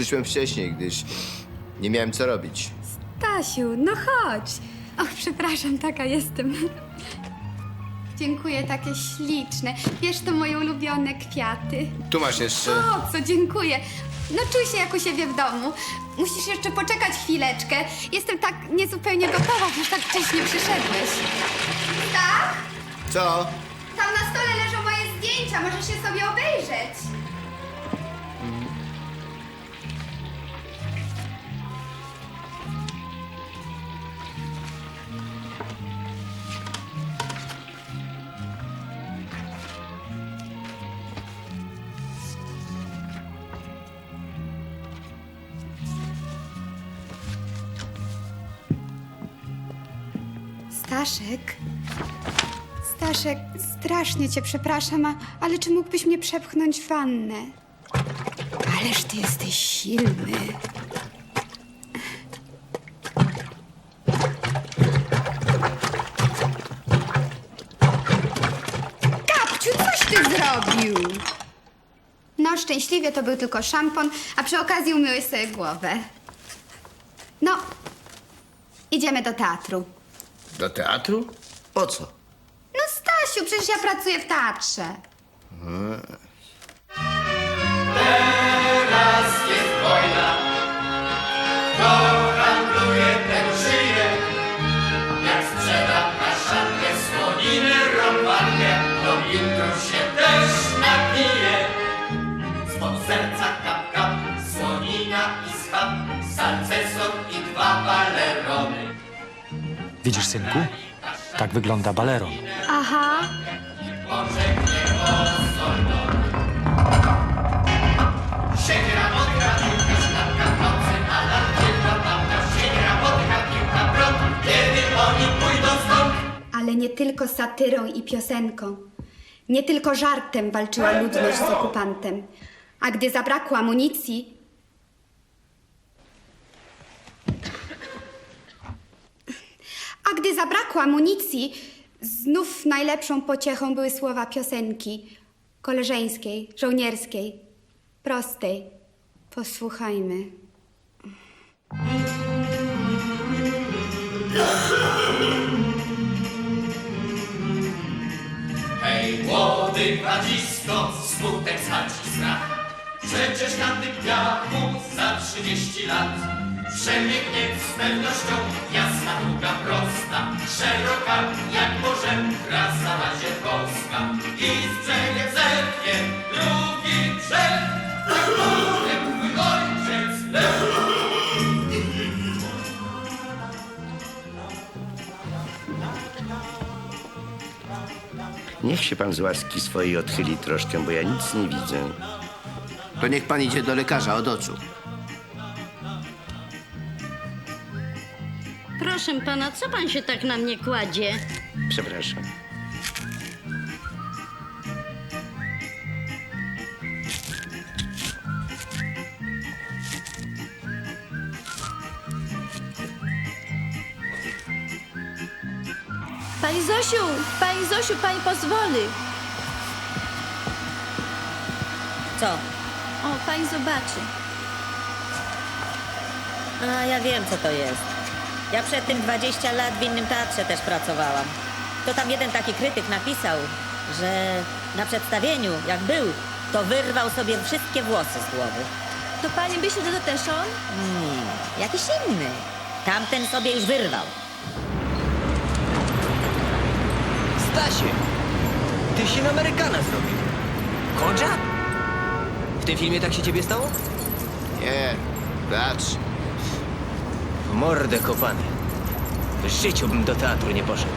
Przyszłem wcześniej, gdyż nie miałem co robić. Stasiu, no chodź. Och, przepraszam, taka jestem. Dziękuję, takie śliczne. Wiesz, to moje ulubione kwiaty. Tu masz jeszcze... O, co dziękuję. No czuj się jak u siebie w domu. Musisz jeszcze poczekać chwileczkę. Jestem tak niezupełnie gotowa, że tak wcześnie przyszedłeś. Tak? Co? Tam na stole leżą moje zdjęcia, możesz je sobie obejrzeć. Staszek? Staszek, strasznie cię przepraszam, a, ale czy mógłbyś mnie przepchnąć w wannę? Ależ ty jesteś silny. Kapciu, coś ty zrobił? No, szczęśliwie to był tylko szampon, a przy okazji umyłeś sobie głowę. No, idziemy do teatru. Do teatru? Po co? No Stasiu, przecież ja pracuję w teatrze. Jak Widzisz, synku? Tak wygląda baleron. Aha. Ale nie tylko satyrą i piosenką, nie tylko żartem walczyła ludność z okupantem. A gdy zabrakło amunicji, a gdy zabrakło amunicji, znów najlepszą pociechą były słowa piosenki koleżeńskiej, żołnierskiej, prostej. Posłuchajmy. Hej, młody gadzisko, smutek znaczy strach. Przecież na tym piachu za trzydzieści lat przemiegnie z pewnością jasna, długa, prosta, szeroka jak morze trasa Lazierkowska. I z brzegiem zerknie drugi brzeg, tak twój ojciec. Niech się pan z łaski swojej odchyli troszkę, bo ja nic nie widzę. To niech pan idzie do lekarza od oczu. Proszę pana, co pan się tak na mnie kładzie? Przepraszam. Pani Zosiu, pani Zosiu, pani pozwoli. Co? O, pani zobaczy. A ja wiem, co to jest. Ja przed tym 20 lat w innym teatrze też pracowałam. To tam jeden taki krytyk napisał, że na przedstawieniu, jak był, to wyrwał sobie wszystkie włosy z głowy. To pani myśli, że to też on? Nie, jakiś inny. Tamten sobie już wyrwał. Stasie, ty się na Amerykana zrobił. Kodzia? W tym filmie tak się ciebie stało? Nie, patrz. W mordę kopany. W życiu bym do teatru nie poszedł.